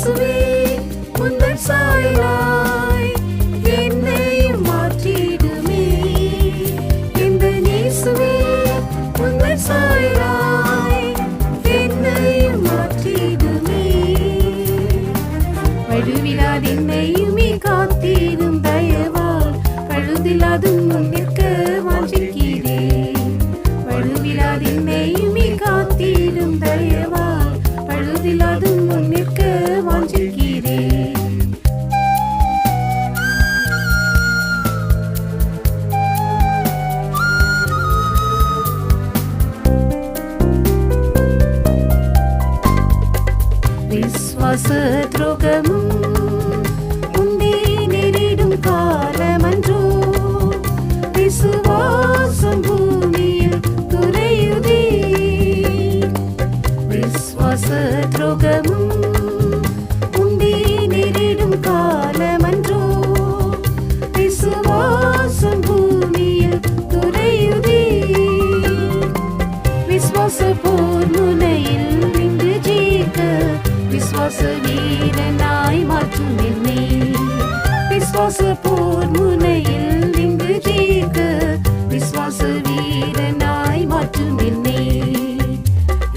sweet. விசுவாச போர் முனையில் இங்கு தீர்க்க விசுவாச வீரனாய் மாற்றும் என்னை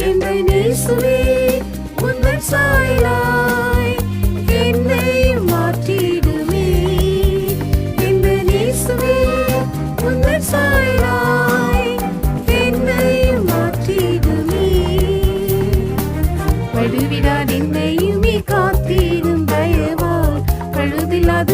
என்னை நேசுவே உந்தன் சாயலாய் என்னை மாற்றிடுமே. காத்திடும் பயவால் பழுதில்லாத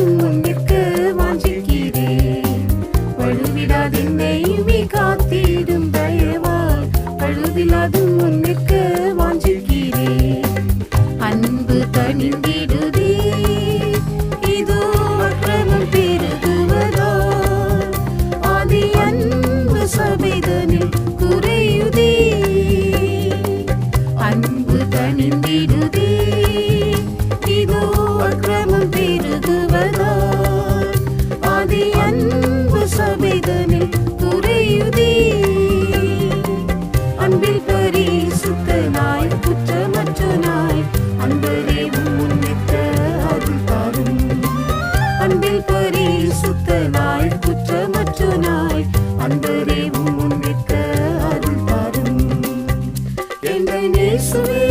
இயேசுவே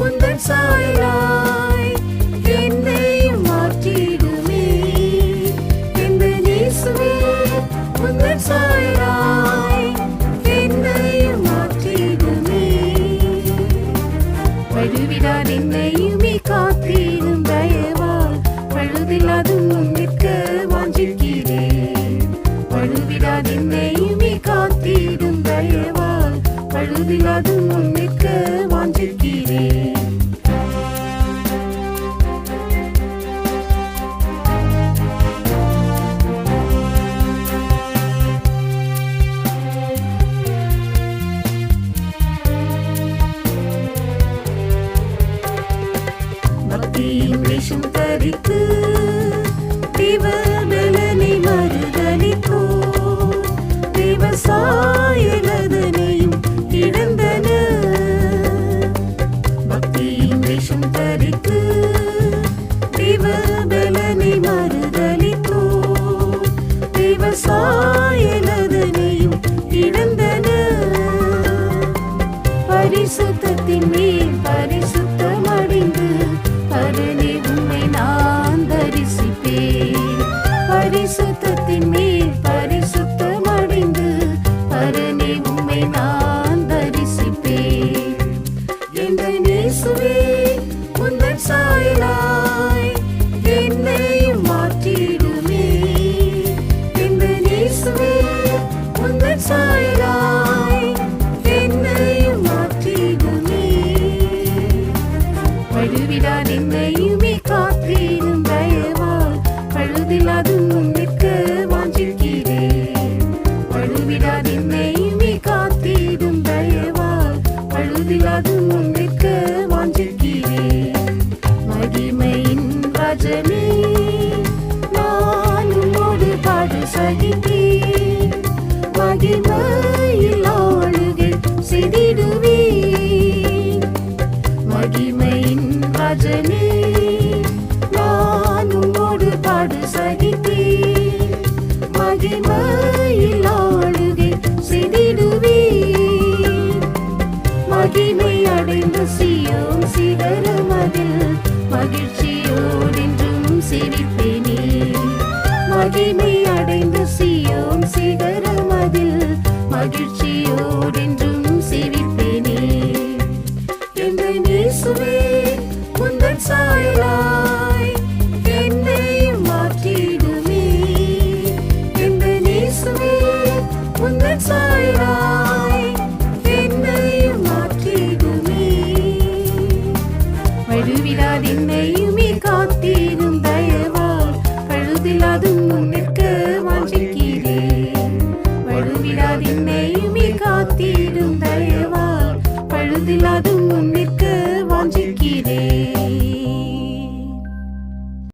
உந்தன் சாயலாய் என்னையும் மாற்றிடுமே. எங்கள் இயேசுவே உந்தன் சாயலாய் என்னையும் மாற்றிடுமே. வழுவிடாது என்னையுமே காத்திடும் தயவால் பழுதில்லாது முன்னிற்க வாஞ்சிக்கிறேன் வழுவிடாது என்னையுமே காத்திடும் தயவால் பழுதில்லாது என்னையுமே காத்திடும் தயவால் பழுதில்லாது முன்னிற்க வாஞ்சிக்கிறேன். வழுவிடாது என்னையுமே காத்திடும் தயவால் பழுதில்லாது முன்னிற்க வாஞ்சிக்கிறேன். மகிமையின் ராஜனே நான் உம்மோடு பாடு சகித்தேன் மகிமையில் ஆளுகை செய்திடுவேன் மகிழ்ச்சியோடென்றும் சிரிப்பேனே என்னை இயேசுவே உந்தன் சாயலாய் என்னை மாற்றிடுமே. என்னை இயேசுவே உந்தன் சாயலாய் என்னை மாற்றிடுமே. வழுவிடாது என்னையுமே காத்திடும் தயவால் பழுதில்லாது முன்னே வழுவிடாது என்னையுமே